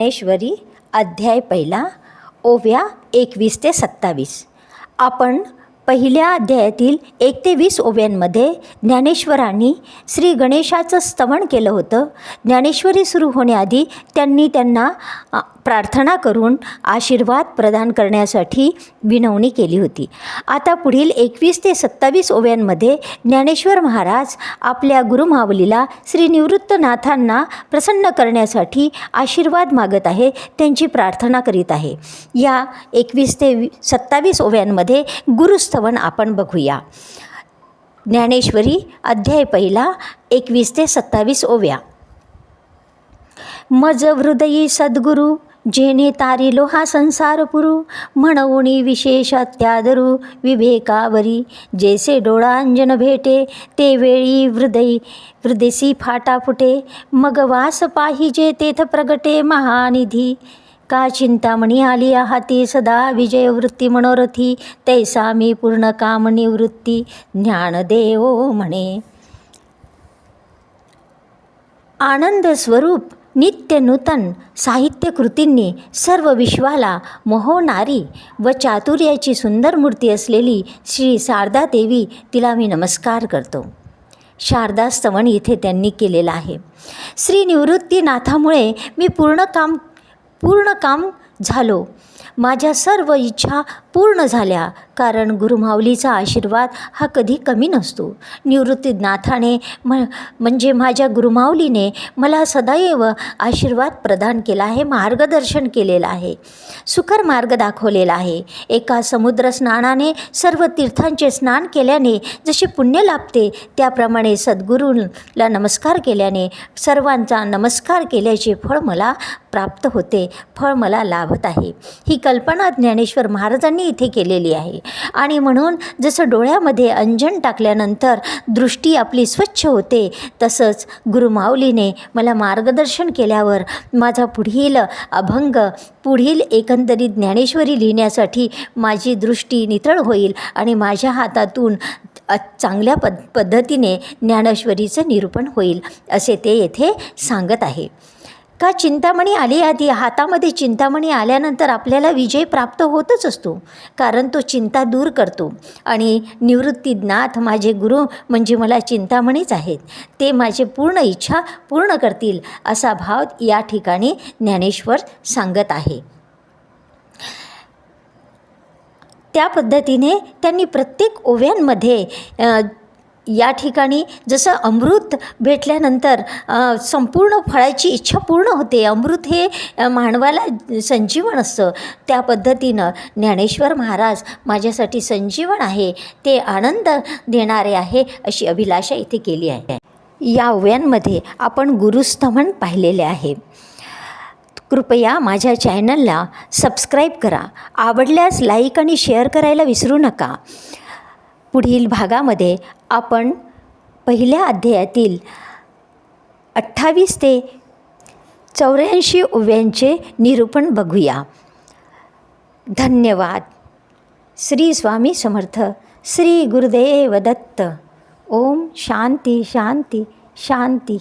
ज्ञानेश्वरी अध्याय पहिला ओव्या एकवीस ते सत्तावीस. आपण पहिल्या अध्यायातील एक ते वीस ओव्यांमध्ये ज्ञानेश्वरांनी श्री गणेशाचं स्तवन केलं होतं. ज्ञानेश्वरी सुरू होण्याआधी त्यांनी त्यांना प्रार्थना करून आशीर्वाद प्रदान करण्यासाठी विनवणी केली होती. आता पुढील एकवीस ते सत्तावीस ओव्यांमध्ये ज्ञानेश्वर महाराज आपल्या गुरुमावलीला श्री निवृत्तनाथांना प्रसन्न करण्यासाठी आशीर्वाद मागत आहे त्यांची प्रार्थना करीत आहे. या एकवीस ते सत्तावीस ओव्यांमध्ये गुरुस्तवन आपण बघूया. ज्ञानेश्वरी अध्याय पहिला एकवीस ते सत्तावीस ओव्या. मज हृदयी सद्गुरु जेणे तारिलो हा संसार पुरू म्हणवणी विशेष अत्यादरू विवेकावरी. जैसे डोळांजन भेटे ते वेळी हृदयी हृदयसी फाटा फुटे. मग वास पाहिजे तेथ प्रगटे महानिधी. का चिंतामणी आली आहाती सदा विजयवृत्ती मनोरथी. तैसा मी पूर्ण काम निवृत्ती ज्ञानदेव म्हणे. आनंद स्वरूप नित्य नूतन साहित्य कृतींनी सर्व विश्वाला मोहवणारी व चातुर्याची सुंदर मूर्ती असलेली श्री शारदा देवी तिला मी नमस्कार करतो. शारदा स्तवन इथे त्यांनी केलेलं आहे. श्री निवृत्तीनाथामुळे मी पूर्ण काम पूर्ण काम झालो. माझ्या सर्व इच्छा पूर्ण झाल्या कारण गुरुमाऊलीचा आशीर्वाद हा कधी कमी नसतो. निवृत्तीनाथाने म म्हणजे माझ्या गुरुमाऊलीने मला सदैव आशीर्वाद प्रदान केला आहे मार्गदर्शन केलेलं आहे सुकर मार्ग दाखवलेला आहे. एका समुद्र स्नानाने सर्व तीर्थांचे स्नान केल्याने जसे पुण्य लाभते त्याप्रमाणे सद्गुरूला नमस्कार केल्याने सर्वांचा नमस्कार केल्याचे फळ मला प्राप्त होते फळ मला लाभत आहे. ही कल्पना ज्ञानेश्वर महाराजांनी इथे केलेली आहे. आणि म्हणून जसं डोळ्यामध्ये अंजन टाकल्यानंतर दृष्टी आपली स्वच्छ होते तसंच गुरुमाऊलीने मला मार्गदर्शन केल्यावर माझा पुढील अभंग पुढील एकंदरीत ज्ञानेश्वरी लिहिण्यासाठी माझी दृष्टी नितळ होईल आणि माझ्या हातातून चांगल्या पद पद्धतीने ज्ञानेश्वरीचं निरूपण होईल असे ते येथे सांगत आहे. का चिंतामणी आली आधी. हातामध्ये चिंतामणी आल्यानंतर आपल्याला विजय प्राप्त होतच असतो. कारण तो चिंता दूर करतो. आणि निवृत्तीनाथ माझे गुरु म्हणजे मला चिंतामणीच आहेत. ते माझे पूर्ण इच्छा पूर्ण करतील असा भाव या ठिकाणी ज्ञानेश्वर सांगत आहे. त्या पद्धतीने त्यांनी प्रत्येक ओव्यांमध्ये या ठिकाणी जसं अमृत भेटल्यानंतर संपूर्ण फळाची इच्छा पूर्ण होते. अमृत हे मानवाला संजीवन असतं. त्या पद्धतीनं ज्ञानेश्वर महाराज माझ्यासाठी संजीवन आहे ते आनंद देणारे आहे अशी अभिलाषा इथे केली आहे. या ओव्यांमध्ये आपण गुरुस्तमन पाहिलेले आहे. कृपया माझ्या चॅनलला सबस्क्राईब करा. आवडल्यास लाईक आणि शेअर करायला विसरू नका. पुढील भागामध्ये आपण पहिल्या अध्यायातील अठ्ठावीस ते चौऱ्याऐंशी ओव्यांचे निरूपण बघूया. धन्यवाद. श्री स्वामी समर्थ. श्री गुरुदेव दत्त. ओम शांती शांती शांती.